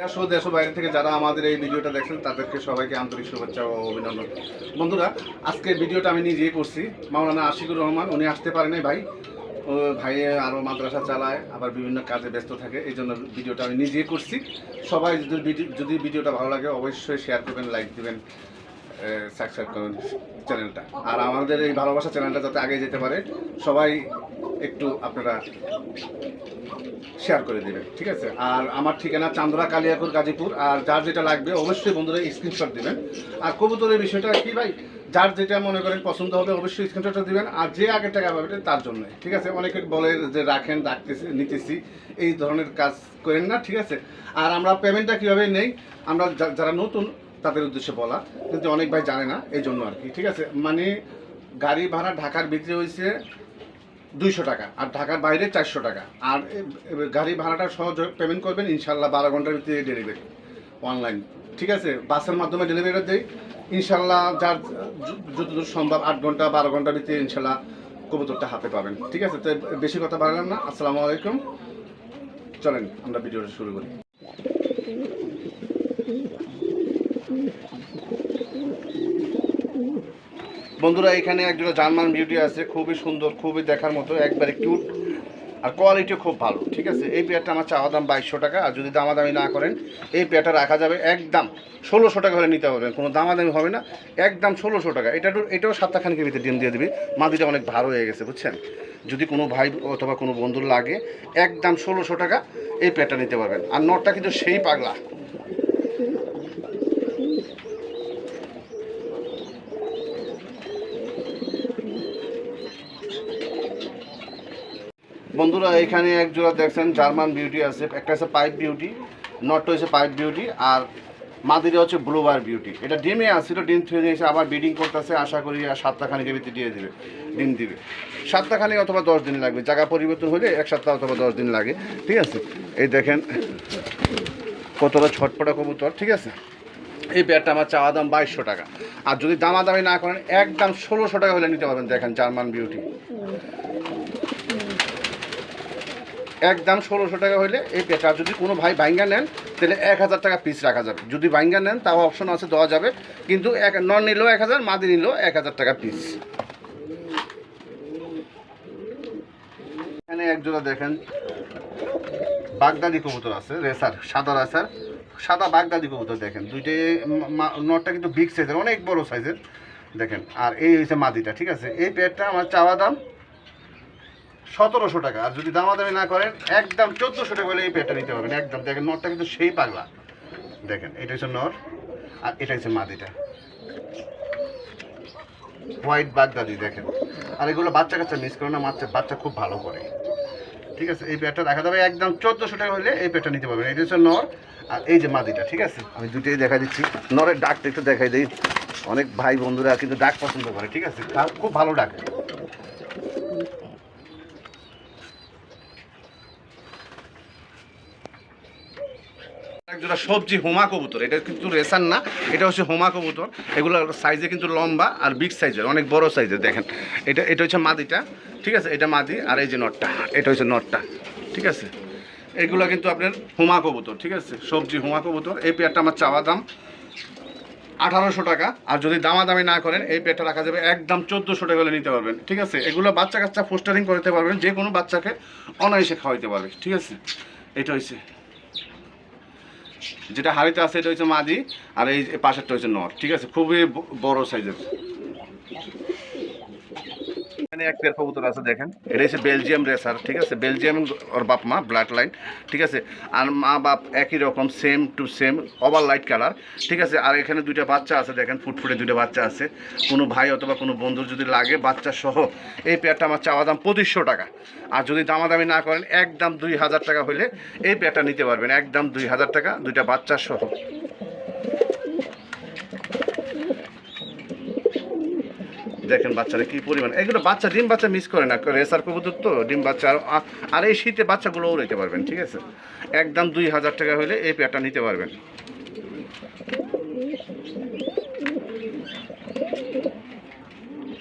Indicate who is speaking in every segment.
Speaker 1: দেশ ও দেশ বাইরে থেকে যারা আমাদের এই ভিডিওটা দেখছেন, তাদেরকে সবাইকে আন্তরিক শুভেচ্ছা ও অভিনন্দন। বন্ধুরা, আজকে ভিডিওটা আমি নিজেই করছি। মাওলানা আশিকুর রহমান, উনি আসতে পারে নাই ভাই। ভাই আরও মাদ্রাসা চালায়, আবার বিভিন্ন কাজে ব্যস্ত থাকে, এই জন্য ভিডিওটা আমি নিজেই করছি। সবাই যদি ভিডিওটা ভালো লাগে, অবশ্যই শেয়ার করবেন লাইক দিবেন। সাবস্ক্রাইব করুন চ্যানেলটা। আর আমাদের এই ভালোবাসা চ্যানেলটা যাতে আগে যেতে পারে, সবাই একটু আপনারা শেয়ার করে দেবেন, ঠিক আছে? আর আমার ঠিকানা চান্দরা কালিয়াপুর গাজীপুর, আর যার যেটা লাগবে অবশ্যই বন্ধুরা স্ক্রিনশট দিবেন। আর কবুতরের বিষয়টা কি ভাই? যার যেটা মনে করেন পছন্দ হবে, অবশ্যই স্ক্রিনশটটা দিবেন, আর যে আগের টাকা পাবেন তার জন্য ঠিক আছে? অনেকে বলে যে রাখেন রাখতেছি নিতেছি, এই ধরনের কাজ করেন না, ঠিক আছে? আর আমরা পেমেন্টটা কীভাবে নেই? আমরা যারা নতুন তাদের উদ্দেশ্যে বলা, কিন্তু অনেক ভাই জানে না এই জন্য আর কি, ঠিক আছে? মানে গাড়ি ভাড়া ঢাকার ভিতরে হয়েছে দুইশো টাকা, আর ঢাকার বাইরে চারশো টাকা। আর গাড়ি ভাড়াটা সহজ পেমেন্ট করবেন, ইনশাল্লাহ বারো ঘণ্টার ভিতরে ডেলিভারি অনলাইন ঠিক আছে? বাসের মাধ্যমে ডেলিভারি দেয় ইনশাল্লাহ যার যতদূর সম্ভব আট ঘণ্টা, বারো ঘণ্টার ভিতরে ইনশাল্লাহ কবুতরটা হাতে পাবেন, ঠিক আছে? তো বেশি কথা বাড়লাম না, আসসালামু আলাইকুম। চলেন, আমরা ভিডিওটা শুরু করি। বন্ধুরা, এখানে একজন জার্মান বিউটি আছে, খুবই সুন্দর, খুবই দেখার মতো, একবারে কিউট আর কোয়ালিটিও খুব ভালো, ঠিক আছে? এই পেয়ারটা আমার চাওয়া দাম বাইশশো টাকা, আর যদি দামাদামি না করেন, এই পেয়ারটা রাখা যাবে একদম ষোলোশো টাকা হলে নিতে পারবেন কোনো দামাদামি হবে না, একদম ষোলোশো টাকা। এটা এটাও সাতটাখানিকের ভিতরে ডিম দিয়ে দিবি, মাদিটা অনেক ভালো হয়ে গেছে, বুঝছেন? যদি কোনো ভাই অথবা কোনো বন্ধুর লাগে, একদম ষোলোশো টাকা এই পেয়ারটা নিতে পারবেন। আর নটটা কিন্তু সেই পাগলা বন্ধুরা, এখানে এক জোড়া দেখছেন, জার্মান বিউটি আছে। একটা আছে পাইপ বিউটি নটটা হচ্ছে পাইপ বিউটি আর মাদিরে হচ্ছে ব্লুবার বিউটি এটা ডিমে আসছিল ডিম থুয়ে নিয়েছে, আবার ব্রিডিং করতেছে, আশা করি আর সাতটা খানিকের ভিতরে দিয়ে দেবে, ডিম দিবে। সাতটা খানিক অথবা দশ দিন লাগবে, জায়গা পরিবর্তন হলে এক সপ্তাহ অথবা দশ দিন লাগে, ঠিক আছে? এই দেখেন, কতটা ছটপটা কবুতর, ঠিক আছে? এই ব্যাটটা আমার চাওয়া দাম বাইশশো টাকা। আর যদি দামাদামি না করেন, একদম ষোলোশো টাকা হলে নিতে পারবেন, দেখেন জার্মান বিউটি একদম ষোলোশো টাকা হলে এই পেটা যদি কোনো ভাই বাইঙ্গা নেন, তাহলে এক হাজার টাকা পিস রাখা যাবে। যদি বাইঙ্গা নেন, তাও অপশন আছে, দেওয়া যাবে। কিন্তু এক নন নিলেও এক হাজার, মাদি নিলেও এক হাজার টাকা পিস এখানে এক জোড়া দেখেন, বাগদাদি কবুতর আছে, রেসার, সাদা রেসার। সাদা বাগদাদি কবুতর দেখেন, দুইটাই নটটা কিন্তু বিগ সাইজের অনেক বড় সাইজের দেখেন, আর এই হচ্ছে মাদিটা, ঠিক আছে? এই পেটটা আমার চাওয়া দাম সতেরোশো টাকা। আর যদি দামাদামি না করেন, একদম চোদ্দোশো টাকা হলে এই পেটটা নিতে পারবেন। একদম, দেখেন নটটা কিন্তু সেই পাগলা। দেখেন, এটা হচ্ছে নর, আর এটা হচ্ছে মাদিটা। হোয়াইট বাগদাদি, দেখেন। আর এগুলো বাচ্চা কাচ্চা মিস করে না, বাচ্চা বাচ্চা খুব ভালো করে। ঠিক আছে, এই পেটটা দেখা যাবে, একদম চোদ্দোশো টাকা হলে এই পেটটা নিতে পারবেন। এটা হচ্ছে নর, আর এই যে মাদিটা, ঠিক আছে? আমি দুটোই দেখা দিচ্ছি। নরের ডাকটা একটু দেখাই দিই। অনেক ভাই বন্ধুরা কিন্তু ডাক পছন্দ করে, ঠিক আছে? খুব ভালো ডাক। একজোড়া সবজি হোমা কবুতর, এটা কিন্তু রেসার না, এটা হচ্ছে হোমা কবুতর। এগুলো সাইজে কিন্তু লম্বা আর বিগ সাইজের অনেক বড় সাইজের দেখেন। এটা এটা হচ্ছে মাদিটা, ঠিক আছে? এটা মাদি আর এই যে নটটা, এটা হচ্ছে নটটা, ঠিক আছে? এগুলো কিন্তু আপনার হোমা কবুতর, ঠিক আছে? সবজি হোমা কবুতর, এই পেয়ারটা আমার চাওয়া দাম আঠারোশো টাকা, আর যদি দামাদামি না করেন, এই পেটটা রাখা যাবে একদম চোদ্দোশো টাকা হলে নিতে পারবেন, ঠিক আছে? এগুলো বাচ্চা কাচ্চা পোস্টারিং করতে পারবেন যে কোনো বাচ্চাকে অনায়াসে খাওয়াইতে পারবে, ঠিক আছে? এটা হচ্ছে যেটা হাড়িতে আছে, এটা হচ্ছে মাদি আর এই পাশেরটা হচ্ছে নর, ঠিক আছে? খুবই বড় সাইজের। এখানে এক পেয়ার কবুতর আছে দেখেন। এটা হচ্ছে বেলজিয়াম রেসার, ঠিক আছে? বেলজিয়াম ওর বাপ মা, ব্লাড লাইন, ঠিক আছে? আর মা বাপ একই রকম same to same over light colour ঠিক আছে? আর এখানে দুইটা বাচ্চা আছে দেখেন, ফুটফুটে দুইটা বাচ্চা আছে। কোনো ভাই অথবা কোনো বন্ধুর যদি লাগে, বাচ্চা সহ, এই পেয়ারটা আমার চাওয়া দাম পঁচিশশো টাকা। আর যদি দামাদামি না করেন, একদম দুই হাজার টাকা হলে এই পেয়ারটা নিতে পারবেন। একদম দুই হাজার টাকা, দুইটা বাচ্চা সহ। দেখেন বাচ্চারা কি পরিমাণ। এগুলো বাচ্চা, ডিম বাচ্চা মিস করে না। রেসার কবুতর তো, ডিম বাচ্চা। আর- এই শীতে বাচ্চাগুলোও নিতে পারবেন, ঠিক আছে? একদম দুই হাজার টাকা হলে এই পেয়ারটা নিতে পারবেন।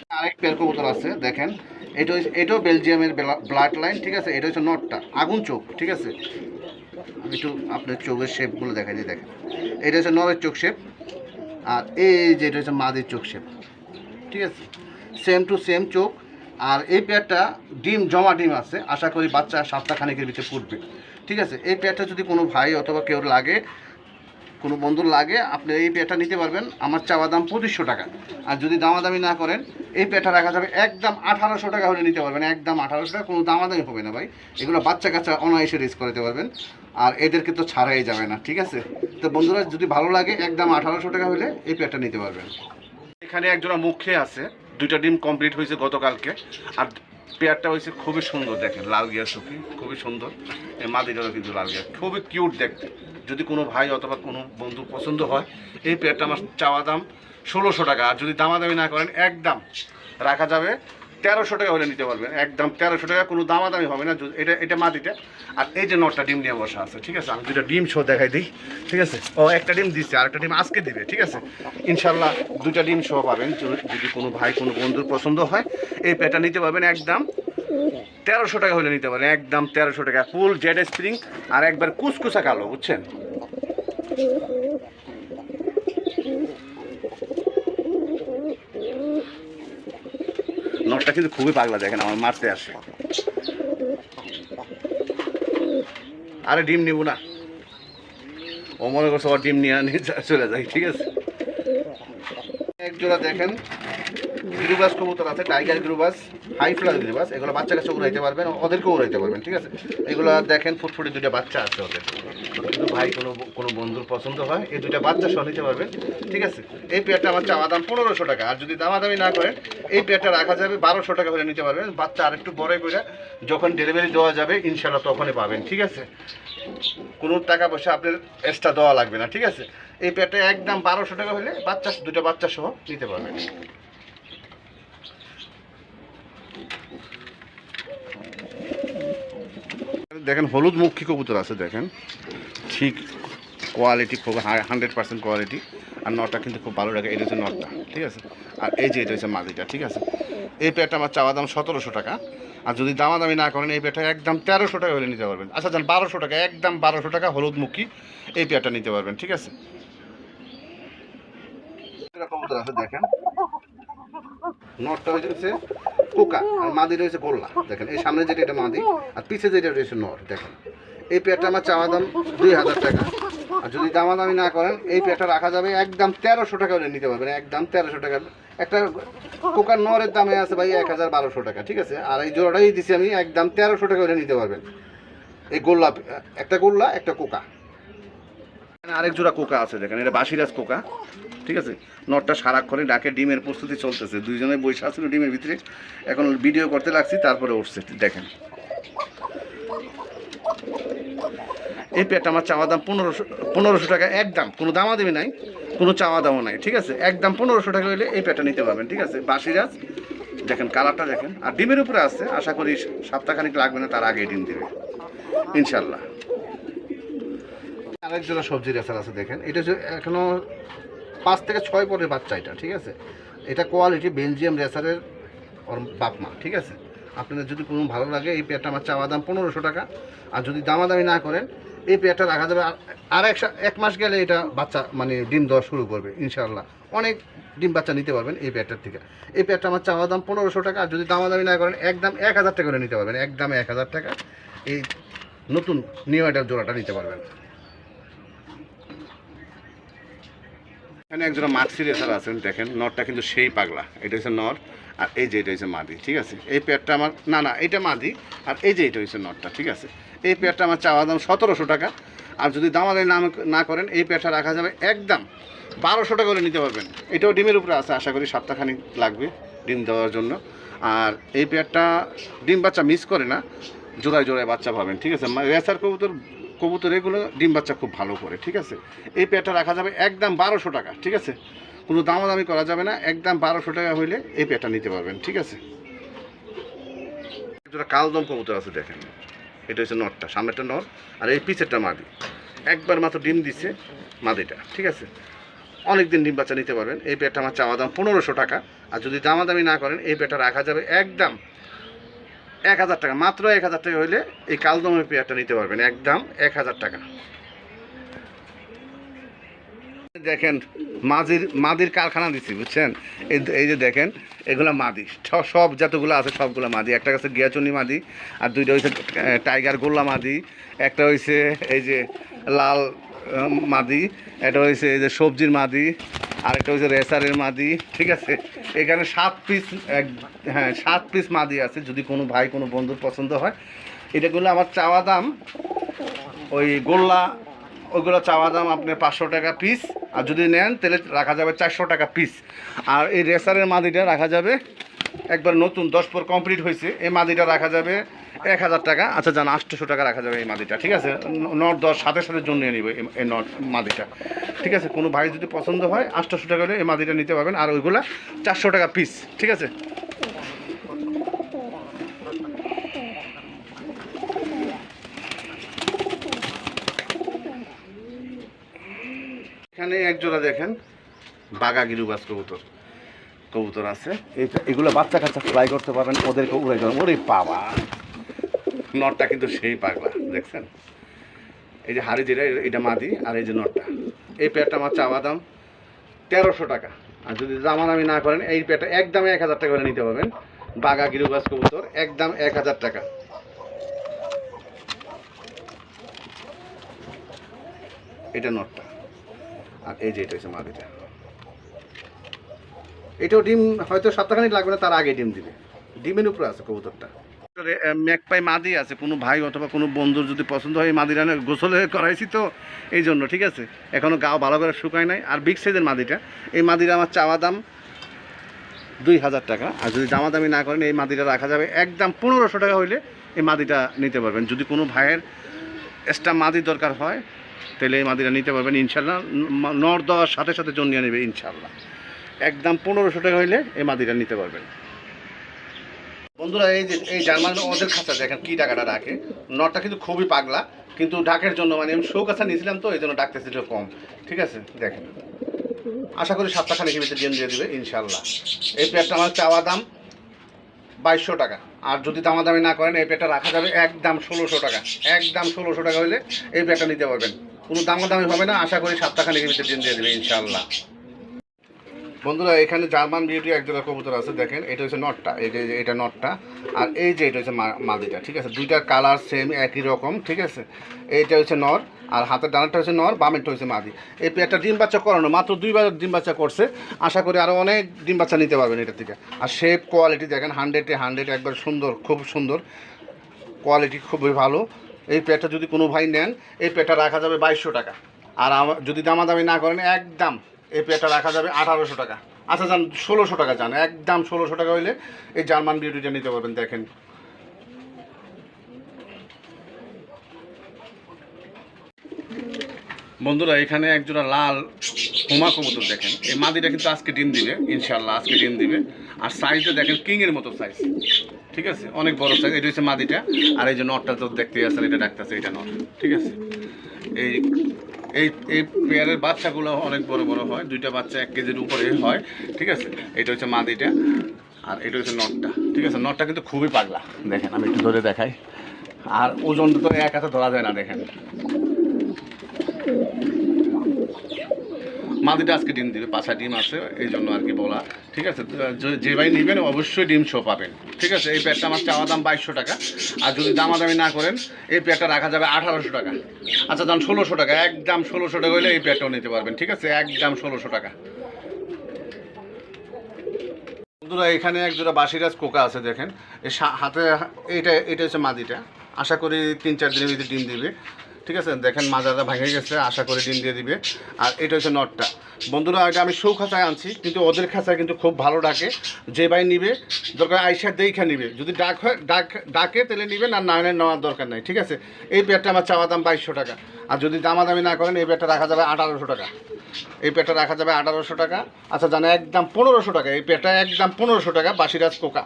Speaker 1: আরেক পেয়ার কবুতর আছে, দেখেন। এটা হচ্ছে এটাও বেলজিয়ামের ব্লাড লাইন ঠিক আছে? এটা হচ্ছে নটটা আগুন চোখ, ঠিক আছে? আমি একটু আপনার চোখের শেপগুলো দেখা যায় দেখেন। এটা হচ্ছে নরের চোখ শেপ আর এই যে এটা হচ্ছে মাদির চোখ শেপ ঠিক আছে? সেম টু সেম চোখ। আর এই পেয়ারটা ডিম, জমা ডিম আছে। আশা করি বাচ্চা সাতটা খানিকের ভিতরে ফুটবে ঠিক আছে? এই পেয়ারটা যদি কোনো ভাই অথবা কেউ লাগে, কোনো বন্ধুর লাগে, আপনি এই পেয়ারটা নিতে পারবেন। আমার চাওয়া দাম পঁচিশশো টাকা। আর যদি দামাদামি না করেন, এই পেয়ারটা রাখা যাবে একদম আঠারোশো টাকা হলে নিতে পারবেন। একদম আঠারোশো টাকা, কোনো দামাদামি হবে না ভাই। এগুলো বাচ্চা কাচ্চা অনায়াসে রেস করতে পারবেন। আর এদেরকে তো ছাড়াই যাবে না, ঠিক আছে? তো বন্ধুরা, যদি ভালো লাগে, একদম আঠারোশো টাকা হলে এই পেয়ারটা নিতে পারবেন। এখানে একজনের মুখে আছে। দুইটা ডিম কমপ্লিট হয়েছে গতকালকে। আর পেয়ারটা হয়েছে খুবই সুন্দর, দেখেন, লাল গিয়া সুখী খুবই সুন্দর। এই মাদিটারও কিন্তু লাল গিয়া, খুবই কিউট দেখতে। যদি কোনো ভাই অথবা কোনো বন্ধু পছন্দ হয়, এই পেয়ারটা আমার চাওয়া দাম ষোলোশো টাকা। আর যদি দামাদামি না করেন, একদম রাখা যাবে তেরোশো টাকা হলে নিতে পারবেন একদম তেরোশো টাকা, কোনো দামাদামি হবে না। এটা এটা মাটিটা আর এই যে নটটা ডিম নিয়ে বসা আছে, ঠিক আছে? আমি দুটা ডিম শো দেখাই দিই, ঠিক আছে? ও, একটা ডিম দিচ্ছে আর একটা ডিম আজকে দিবে, ঠিক আছে? ইনশাল্লাহ দুটা ডিম শো পাবেন। যদি- যদি কোনো ভাই, কোনো বন্ধুর পছন্দ হয়, এই পেটা নিতে পারবেন একদম তেরোশো টাকা হলে নিতে পারেন। একদম তেরোশো টাকা। ফুল জেড স্প্রিং, আর একবার কুচকুচা কালো, বুঝছেন? কিন্তু খুবই পাগলা, দেখেন, আমার মারতে আসে। আরে ডিম নিব না। ও মনে করছে ওর ডিম নিয়ে যা- চলে যায়, ঠিক আছে? এক জোড়া দেখেন, গিরুবাস কবুতর আছে, টাইগার গিরুবাস, হাই ফ্লার গিরুবাস, এগুলো বাচ্চা কাছে উড়াইতে পারবেন, ওদেরকেও উড়াইতে পারবেন, ঠিক আছে? এগুলো দেখেন, ফুটফুটি দুটো বাচ্চা আছে ওদের। কিন্তু ভাই কোনো কোনো বন্ধুর পছন্দ হয়, এই দুইটা বাচ্চা সহ নিতে পারবেন ঠিক আছে? এই পেয়ারটা আমার চাওয়া দাম পনেরোশো টাকা। আর যদি দামাদামি না করেন, এই পেয়ারটা রাখা যাবে বারোশো টাকা করে নিতে পারবেন। বাচ্চা আরেকটু বড় করে যখন ডেলিভারি দেওয়া যাবে ইনশাল্লাহ তখনই পাবেন। ঠিক আছে? কোনো টাকা পয়সা আপনার এক্সট্রা দেওয়া লাগবে না। ঠিক আছে? এই পেয়ারটা একদম বারোশো টাকা হলে বাচ্চা দুটো বাচ্চা সহ নিতে পারবেন। দেখেন, হলুদ মুখী কবুতর আছে, দেখেন। ঠিক কোয়ালিটি খুব হান্ড্রেড পার্সেন্ট কোয়ালিটি আর নটটা কিন্তু খুব ভালো লাগে। এটা হচ্ছে নটটা, ঠিক আছে? আর এই যে এটা হচ্ছে মাদিটা, ঠিক আছে? এই পেয়ারটা আমার চাওয়া দাম সতেরোশো টাকা। আর যদি দামাদামি না করেন, এই পেয়ারটা একদম তেরোশো টাকা হলে নিতে পারবেন। আচ্ছা যান বারোশো টাকা, একদম বারোশো টাকা হলুদ মুখী এই পেয়ারটা নিতে পারবেন, ঠিক আছে? আছে, দেখেন। নটটা হয়েছে কোকা আর মাদি রয়েছে গোল্লা। দেখেন, এই সামনে যেটা, এটা মাদি, আর পিছে যেটা রয়েছে নর, দেখেন। এই পেয়ারটা আমার চাওয়া দাম দুই হাজার টাকা। আর যদি দামাদামি না করেন, এই পেয়ারটা রাখা যাবে একদম তেরোশো টাকা হলে নিতে পারবেন, একদম তেরোশো টাকা। একটা কোকার নরের দামে আছে ভাই এক হাজার বারোশো টাকা, ঠিক আছে? আর এই জোড়াটাই দিছি আমি, একদম তেরোশো টাকা হলে নিতে পারবেন। এই গোল্লা, একটা গোল্লা, একটা কোকা আরেক জোড়া কোকা আছে দেখেন, এটা বাসিরাজ কোকা, ঠিক আছে? নটটা সারাক্ষণে ডাকে, ডিমের প্রস্তুতি চলতেছে। দুইজনে বৈশা ছিল ডিমের ভিতরে। এখন ভিডিও করতে লাগছি, তারপরে উঠছে, দেখেন। এই পেটটা আমার চাওয়া দাম পনেরোশো পনেরোশো টাকা একদম, কোনো দামা দেবে নাই, কোনো চাওয়া দামও নাই, ঠিক আছে? একদম পনেরোশো টাকা হলে এই পেটটা নিতে পারবেন, ঠিক আছে? বাসিরাজ দেখেন কালারটা দেখেন। আর ডিমের উপরে আছে, আশা করি সপ্তাহখানিক লাগবে না, তার আগেই ডিম দেবে, ইনশাল্লাহ। আরেক জোড়া সবজি রেসার আছে দেখেন। এটা হচ্ছে এখনও পাঁচ থেকে ছয় পরের বাচ্চা এটা, ঠিক আছে? এটা কোয়ালিটি বেলজিয়াম রেসারের ওর বাপ মা, ঠিক আছে? আপনাদের যদি কোনো ভালো লাগে, এই পেয়ারটা আমার চাওয়া দাম পনেরোশো টাকা। আর যদি দামাদামি না করেন, এই পেয়ারটা রাখা যাবে আর- এক এক মাস গেলে এটা বাচ্চা মানে ডিম দেওয়া শুরু করবে, ইনশাআল্লাহ। অনেক ডিম বাচ্চা নিতে পারবেন এই পেয়ারটার থেকে। এই পেয়ারটা আমার চাওয়া দাম পনেরোশো টাকা, আর যদি দামাদামি না করেন একদম এক হাজার টাকা করে নিতে পারবেন একদম এক হাজার টাকা। এই নতুন নিউ জোড়াটা নিতে পারবেন। এখানে একজন মাক্সি রেসার আছেন, দেখেন নরটা কিন্তু সেই পাগলা। এটা হচ্ছে নর আর এই যে এটা হচ্ছে মাদি, ঠিক আছে? এই পেয়ারটা আমার, না না এটা মাদি, আর এই যে এটা হচ্ছে নরটা ঠিক আছে? এই পেয়ারটা আমার চাওয়া দাম সতেরোশো টাকা, আর যদি দামাদামি না না করেন, এই পেয়ারটা রাখা যাবে একদম বারোশো টাকা করে নিতে পারবেন। এটাও ডিমের উপরে আছে, আশা করি সপ্তাহখানিক লাগবে ডিম দেওয়ার জন্য। আর এই পেয়ারটা ডিম বাচ্চা মিস করে না, জোড়ায় জোড়ায় বাচ্চা পাবেন, ঠিক আছে? রেসার কবুতর কবুতর এগুলো ডিম বাচ্চা খুব ভালো করে, ঠিক আছে? এই পেয়ারটা রাখা যাবে একদম বারোশো টাকা, ঠিক আছে? কোনো দামাদামি করা যাবে না, একদম বারোশো টাকা হইলে এই পেয়ারটা নিতে পারবেন, ঠিক আছে? দুটো কালদম কবুতর আছে দেখেন। এটা হচ্ছে নটটা, সামনেরটা নর আর এই পিছেরটা মাদি। একবার মাত্র ডিম দিচ্ছে মাদিটা, ঠিক আছে? অনেক দিন ডিম বাচ্চা নিতে পারবেন। এই পেয়ারটা আমার চাওয়া দাম পনেরোশো টাকা। আর যদি দামাদামি না করেন, এই পেয়ারটা রাখা যাবে একদম এক হাজার টাকা। মাত্র এক হাজার টাকা হইলে এই কালদমের পেয়ারটা নিতে পারবেন। একদম এক হাজার টাকা। দেখেন মাদির মাদির কারখানা দিচ্ছি বুঝছেন? এই যে দেখেন, এগুলো মাদি। সব যতগুলো আছে সবগুলো মাদি। একটা কাছে গিয়াচুনি মাদি, আর দুইটা হয়েছে টাইগার গোল্লা মাদি। একটা হয়েছে এই যে লাল মাদি, একটা হয়েছে এই যে সবজির মাদি আর একটা হয়েছে রেসারের মাদি, ঠিক আছে? এখানে সাত পিস, এক হ্যাঁ সাত পিস মাদি আছে, যদি কোনো ভাই, কোনো বন্ধুর পছন্দ হয়। এটাগুলো আমার চাওয়া দাম, ওই গোল্লা, ওইগুলো চাওয়া দাম আপনার পাঁচশো টাকা পিস আর যদি নেন, তাহলে রাখা যাবে চারশো টাকা পিস আর এই রেসারের মাদিটা রাখা যাবে একবার নতুন দশ পর কমপ্লিট হয়েছে, এই মাদিটা রাখা যাবে এক হাজার টাকা। আচ্ছা জান আটশোশো টাকা রাখা যাবে এই মাদিটা, ঠিক আছে? নট দশ সাথে সাথে জন্য নিব এই নট মাদিটা। ঠিক আছে, কোনো ভাই যদি পছন্দ হয় আটশোশো টাকা হলে এই মাদিটা নিতে পারবেন, আর ওইগুলো চারশো টাকা পিস ঠিক আছে? এখানে এক জোড়া দেখেন বাগা গিরুবাস কবুতর। কবুতর আছে। এটা এগুলো বাচ্চা কাচ্চা ফ্লাই করতে পারবেন, ওদেরকে উড়াই দেবেন। ওরে বাবা! নটটা কিন্তু সেই পাগলা, দেখছেন? এই যে হাড়ি যেটা এটা মাদি আর এই যে নটটা। এই পেয়ারটা আমার চাওয়া দাম তেরোশো টাকা। আর যদি দামাদামি না করেন, এই পেয়ারটা একদম এক হাজার টাকা করে নিতে পারবেন। বাগা গিরুবাস কবুতর, একদম এক হাজার টাকা। এটা নটটা। আর এই যে এটা হচ্ছে মাদিটা। এটাও ডিম হয়তো সপ্তাহখানিক লাগবে না, তার আগে ডিম দিবে। ডিমের উপরে আছে কবুতরটা। ম্যাকপাই মাদি আছে, কোনো ভাই অথবা কোনো বন্ধুর যদি পছন্দ হয় এই মাদিটা না গোসলে করাইছি তো, এই জন্য, ঠিক আছে? এখনও গাও ভালো করে শুকায় নাই। আর বিগ সাইজের মাদিটা, এই মাদিটা আমার চাওয়া দাম দুই হাজার টাকা। আর যদি দামাদামি না করেন, এই মাদিটা রাখা যাবে একদম পনেরোশো টাকা হইলে এই মাদিটা নিতে পারবেন। যদি কোনো ভাইয়ের এক্সট্রা মাদি দরকার হয়, তাহলে এই মাদিটা নিতে পারবেন। ইনশাল্লাহ নর দেওয়ার সাথে সাথে জন্মিয়ে নেবে, ইনশাল্লাহ। একদম পনেরোশো টাকা হইলে এই মাদিটা নিতে পারবেন। বন্ধুরা, এই যে এই জার্মান ওদের খাঁচা, দেখেন কী টাকাটা রাখে। নটটা কিন্তু খুবই পাগলা, কিন্তু ডাকের জন্য মানে আমি কাছা নিয়েছিলাম তো, এই জন্য ডাকতেছি একটু কম। ঠিক আছে? দেখেন। আশা করি সাতটা খানিকের ভিতরে ডিম দিয়ে দেবে, ইনশাল্লাহ। এই পেয়ারটা আমার চাওয়া দাম বাইশশো টাকা। আর যদি দামাদামি না করেন, এই পেয়ারটা রাখা যাবে একদম ষোলোশো টাকা। একদম ষোলোশো টাকা হলে এই পেয়ারটা নিতে পারবেন। কোনো দামাদামি হবে না, আশা করি সাতটা খানিকের ভিতরে ডিম দিয়ে দেবে, ইনশাল্লাহ। বন্ধুরা, এখানে জার্মান বিউটি এক জোড়া কবুতর আছে, দেখেন, এটা হচ্ছে নটটা, এই যে, এটা নটটা, আর এই যে, এটা হচ্ছে মাদিটা, ঠিক আছে? দুইটার কালার সেম একই রকম, ঠিক আছে? এইটা হচ্ছে নর, আর হাতের ডানাটা হচ্ছে নর, বামেরটা হচ্ছে মাদি। এই পেয়ারটা ডিম বাচ্চা করানো, মাত্র দুইবার ডিম বাচ্চা করছে। আশা করি আরও অনেক ডিম বাচ্চা নিতে পারবেন এটা থেকে। আর শেপ কোয়ালিটি দেখেন হান্ড্রেডে হান্ড্রেড একবার সুন্দর, খুব সুন্দর। কোয়ালিটি খুবই ভালো। এই পেয়ারটা যদি কোনো ভাই নেন, এই পেয়ারটা রাখা যাবে বাইশশো টাকা। আর আমার যদি দামাদামি না করেন, একদম এই পেয়ারটা রাখা যাবে আঠারোশো টাকা। আচ্ছা যান ষোলোশো টাকা যান একদম ষোলোশো টাকা হইলে এই জার্মান বিউটিটা নিতে পারবেন, দেখেন। বন্ধুরা, এখানে একজোড়া লাল হোমা কবুতর দেখেন। এই মাদিটা কিন্তু আজকে ডিম দিবে ইনশাল্লাহ আজকে ডিম দিবে। আর সাইজটা দেখেন, কিংয়ের মতো সাইজ ঠিক আছে? অনেক বড় সাইজ এটা হচ্ছে মাদিটা। আর এই যে নটটা তো দেখতে আসেন এটা ডাকতেছে, এটা নট ঠিক আছে? এই এই এই পেয়ারের বাচ্চাগুলো অনেক বড় বড় হয়, দুইটা বাচ্চা এক কেজির উপরে হয়, ঠিক আছে? এটা হচ্ছে মাদিটা আর এটা হচ্ছে নটটা, ঠিক আছে? নটটা কিন্তু খুবই পাগলা, দেখেন, আমি একটু ধরে দেখাই। আর ওজনটা তো এক হাতে ধরা যায় না, দেখেন। মাদিটা আজকে ডিম দিবে পাঁচা ডিম আছে, এই জন্য আর কি বলা। ঠিক আছে? যে- ভাই নেবেন, অবশ্যই ডিম শো পাবেন। ঠিক আছে? এই প্যাডটা আমার চাওয়া দাম বাইশশো টাকা। আর যদি দামাদামি না করেন, এই প্যাডটা রাখা যাবে আঠারোশো টাকা। আচ্ছা দাম ষোলোশো টাকা। একদম ষোলোশো টাকা হলে এই প্যাডটাও নিতে পারবেন, ঠিক আছে? একদম ষোলোশো টাকা। বন্ধুরা, এখানে এক জোড়া বাসিরাজ কোকা আছে, দেখেন। হাতে, এইটা এটা হচ্ছে মাদিটা। আশা করি তিন চার দিনের ভিতরে ডিম দিবে। ঠিক আছে? দেখেন মাজাটা ভেঙে গেছে, আশা করে ডিম দিয়ে দিবে। আর এটা হচ্ছে নটটা। বন্ধুরা, এটা আমি সৌ খাঁচায় আনছি, কিন্তু ওদের খাঁচায় কিন্তু খুব ভালো ডাকে। যে ভাই নিবে, দরকার আইসা দেখা নিবে। যদি ডাক হয়, ডাক, ডাকে তাহলে নিবে, না না নেওয়ার দরকার নাই, ঠিক আছে? এই পেয়ারটা আমার চাওয়া দাম বাইশশো টাকা। আর যদি দামাদামি না করেন, এই পেয়ারটা রাখা যাবে আঠারোশো টাকা। এই পেটটা রাখা যাবে আঠারোশো টাকা। আচ্ছা জানা একদম পনেরোশো টাকা। এই পেটটা একদম পনেরোশো টাকা বাসিরাজ কোকা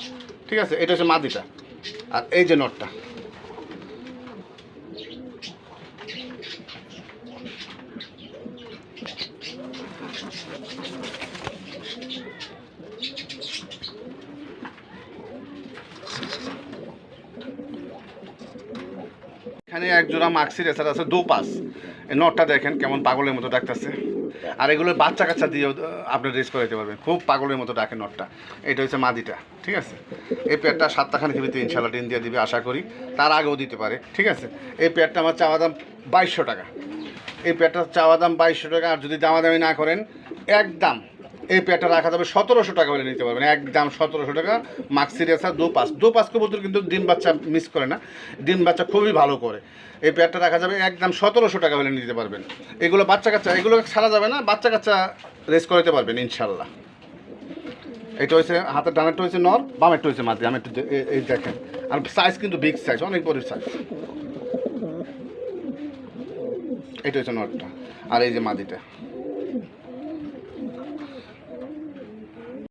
Speaker 1: ঠিক আছে? এটা হচ্ছে মাদিটা। আর এই যে নটটা। এক জোড়া মাক্সি রেসার আছে, দু পাস নটটা দেখেন কেমন পাগলের মতো ডাকতেছে। আর এগুলো বাচ্চা কাচ্চা দিয়েও আপনি রেস করে দিতে পারবেন। খুব পাগলের মতো ডাকে নটটা। এটা হচ্ছে মাদিটা, ঠিক আছে? এই পেয়ারটা সাতটাখানি ভিতরে ইনশাল্লাহ ডিম দিয়ে দিবে, আশা করি। তার আগেও দিতে পারে, ঠিক আছে? এই পেয়ারটা আমার চাওয়া দাম বাইশশো টাকা। এই পেয়ারটার চাওয়া দাম বাইশশো টাকা, আর যদি দামাদামি না করেন, একদম এই পেয়ারটা রাখা যাবে সতেরোশো টাকা হলে নিতে পারবেন। একদম সতেরোশো টাকা। মাক্সি রেসার দু পাঁচ। দু পাঁচ কবুতর কিন্তু ডিম বাচ্চা মিস করে না। ডিম বাচ্চা খুবই ভালো করে। এই পেয়ারটা রাখা যাবে একদম সতেরোশো টাকা হলে নিতে পারবেন। এগুলো বাচ্চা কাচ্চা এগুলো ছাড়া যাবে না, বাচ্চা কাচ্চা রেস করাতে পারবেন ইনশাল্লাহ এটা হয়েছে হাতের ডানেরটা হচ্ছে নর, বামেরটা হচ্ছে মাদি আমি একটু এই দেখেন। আর সাইজ কিন্তু বিগ সাইজ অনেক বড় সাইজ এটা হচ্ছে নরটা। আর এই যে মাদিটা